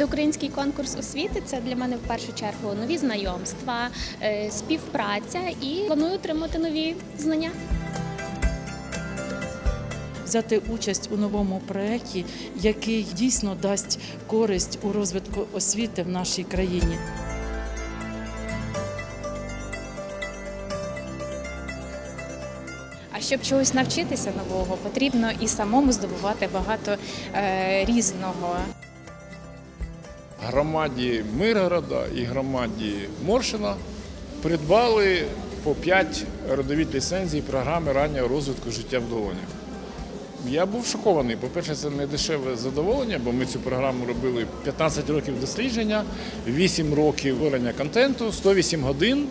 Всеукраїнський конкурс освіти це для мене в першу чергу нові знайомства, е, співпраця і планую отримати нові знання. взяти участь у новому проєкті, який дійсно дасть користь у розвитку освіти в нашій країні. А щоб чогось навчитися нового, потрібно і самому здобувати багато е, різного. Громаді Миргорода і громаді Моршина придбали по 5 родовід ліцензій програми раннього розвитку життя в долонях. Я був шокований. По-перше, це не дешеве задоволення, бо ми цю програму робили 15 років дослідження, 8 років вирення контенту, 108 годин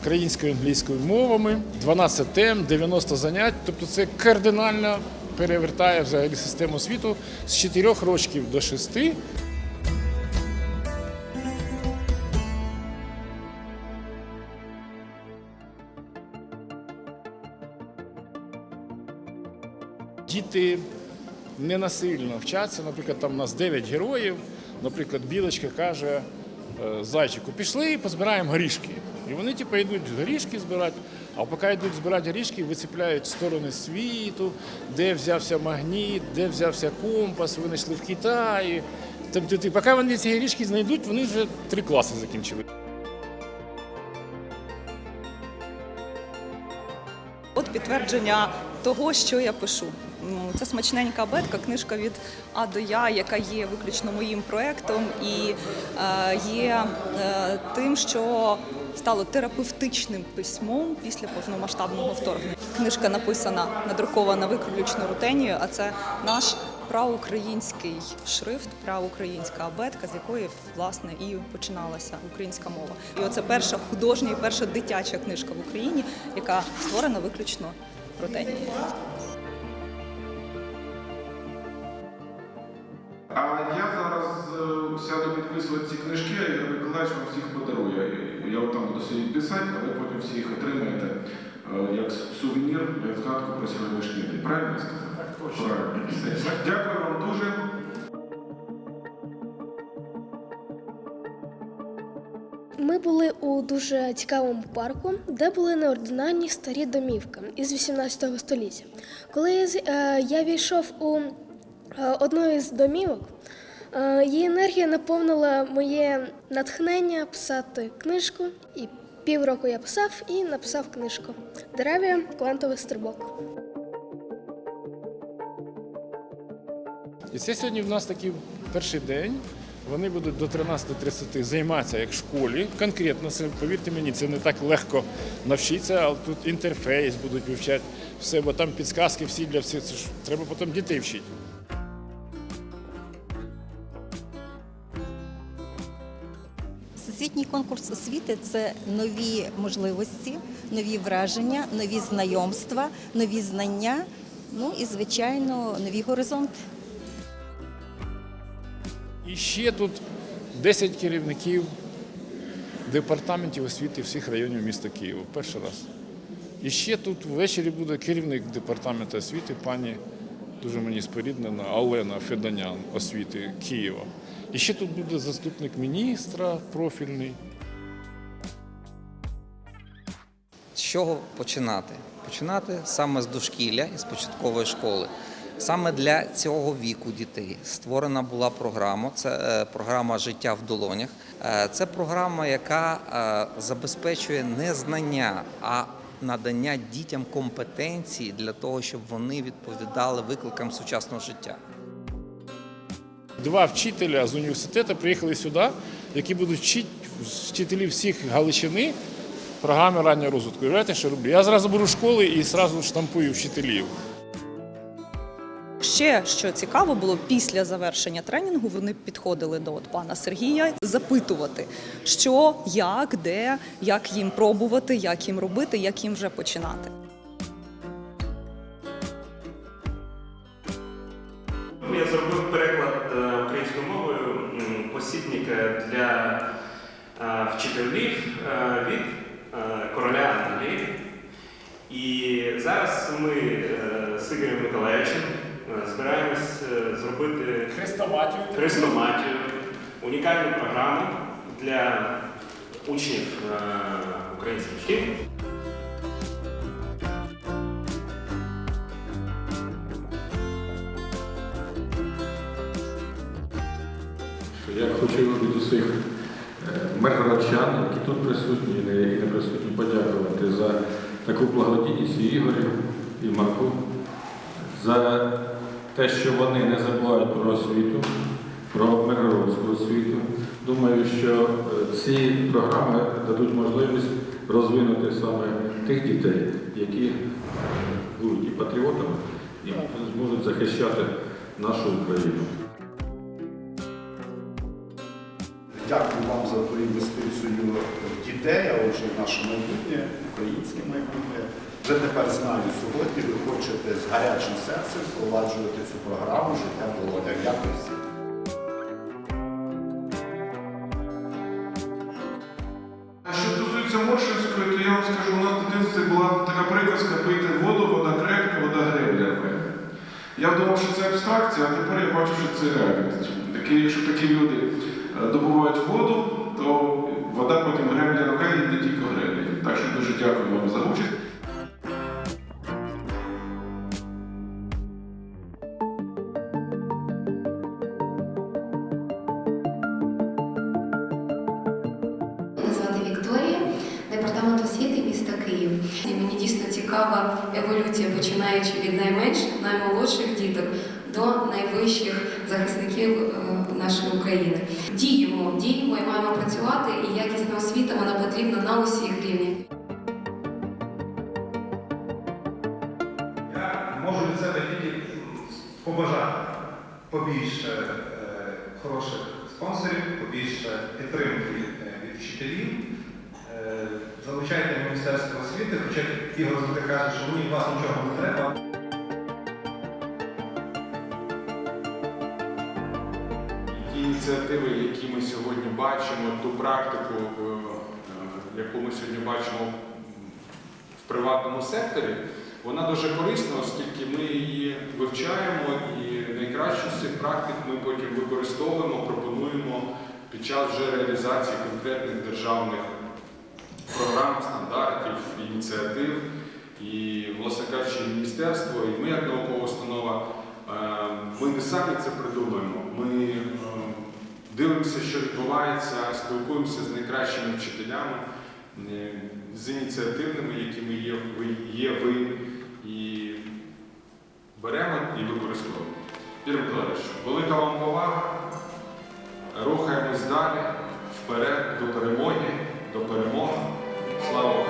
українською англійською мовами, 12 тем, 90 занять. Тобто це кардинально перевертає взагалі систему освіту з 4 років до 6. Діти ненасильно вчаться. Наприклад, там у нас 9 героїв. Наприклад, білочка каже е, зайчику, пішли і позбираємо горішки. І вони типу, йдуть горішки збирати, а поки йдуть збирати горішки, вицепляють сторони світу, де взявся магніт, де взявся компас, винайшли в Китаї. Тобто, поки вони ці горішки знайдуть, вони вже три класи закінчили. От підтвердження того, що я пишу. Ну, Це смачненька абетка, книжка від А до Я, яка є виключно моїм проєктом і е, є е, тим, що стало терапевтичним письмом після повномасштабного вторгнення. Книжка написана, надрукована виключно рутенією, а це наш праукраїнський шрифт, праукраїнська абетка, з якої власне і починалася українська мова. І оце перша художня і перша дитяча книжка в Україні, яка створена виключно рутенією. А я зараз е, сяду підписувати ці книжки, а Ігор Миколаївич вам всіх подарує. Я от там буду сидіти писати, а ви потім всі їх отримаєте е, як сувенір, як згадку про сьогоднішній день. Правильно я сказав? Так, точно. Правильно. Дякую вам дуже. Були у дуже цікавому парку, де були неординарні старі домівки із 18 століття. Коли я, е, війшов у е, одну із домівок, е, її енергія наповнила моє натхнення писати книжку. І півроку я писав і написав книжку Дерев'я квантовий стрибок. І це сьогодні в нас такий перший день. Вони будуть до 13.30 займатися як школі. Конкретно, це, повірте мені, це не так легко навчитися, але тут інтерфейс будуть вивчати все, бо там підсказки всі для всіх. Це ж треба потім дітей вчити. Всесвітній конкурс освіти це нові можливості, нові враження, нові знайомства, нові знання, ну і звичайно нові горизонти. І ще тут 10 керівників департаментів освіти всіх районів міста Києва. Перший раз. І ще тут ввечері буде керівник департаменту освіти, пані дуже мені споріднена Олена Феданян освіти Києва. І ще тут буде заступник міністра профільний. З чого починати? Починати саме з дошкілля і з початкової школи. Саме для цього віку дітей створена була програма. Це е, програма Життя в долонях. Е, Це програма, яка е, забезпечує не знання, а надання дітям компетенції для того, щоб вони відповідали викликам сучасного життя. Два вчителя з університету приїхали сюди, які будуть вчити вчителів всіх Галичини програми раннього розвитку. Уявляєте, що роблю? Я зразу беру школи і зразу штампую вчителів. Ще що цікаво було після завершення тренінгу, вони підходили до от пана Сергія запитувати, що, як, де, як їм пробувати, як їм робити, як їм вже починати. Я зробив переклад е, українською мовою посібника для е, вчителів е, від короля Англії. І зараз ми з Ігорем Миколаївичем збираємось е, зробити Хрестоматію. хрестоматію унікальну програму для учнів е, українських шкіл. Я хочу від усіх е, миргородчан, які тут присутні і не і не присутні, подякувати за таку благодійність і Ігорю, і Марку, за те, що вони не забувають про освіту, про миргородську освіту. Думаю, що е, ці програми дадуть можливість розвинути саме тих дітей, які е, будуть і патріотами, і зможуть захищати нашу Україну. Дякую вам за ту інвестицію дітей, а отже, наше майбутнє, українське майбутнє. Вже тепер знаю, сьогодні ви хочете з гарячим серцем впроваджувати цю програму життя в долонях. Дякую всім. Що стосується Моршинської, то я вам скажу, у нас в дитинстві була така приказка пити воду, вода крепка, вода гребля. Я думав, що це абстракція, а тепер я бачу, що це реальність. Такі, якщо такі люди е, добувають воду, то вода потім гребля роке і не тільки греблі. Так що дуже дякую вам за участь. Еволюція, починаючи від найменших, наймолодших діток до найвищих захисників е, нашої України. Діємо, діємо і маємо працювати, і якісна освіта вона потрібна на усіх рівнях. Я можу від себе тільки побажати побільше е, хороших спонсорів, побільше підтримки від вчителів. Залучайте Міністерство освіти, хоча Ігор завжди каже, що мені вас нічого не треба. Ті ініціативи, які ми сьогодні бачимо, ту практику, е, яку ми сьогодні бачимо в приватному секторі, вона дуже корисна, оскільки ми її вивчаємо і найкращу з цих практик ми потім використовуємо, пропонуємо під час вже реалізації конкретних державних програм, стандартів, ініціатив. І, власне кажучи, і міністерство, і ми як наукова установа, е, ми не самі це придумуємо. Ми е, дивимося, що відбувається, спілкуємося з найкращими вчителями, е, з ініціативними, якими є ви, є ви і беремо і використовуємо. Юрій Миколаївич, велика вам повага. Рухаємось далі, вперед, до перемоги, до перемоги. Слава Україні!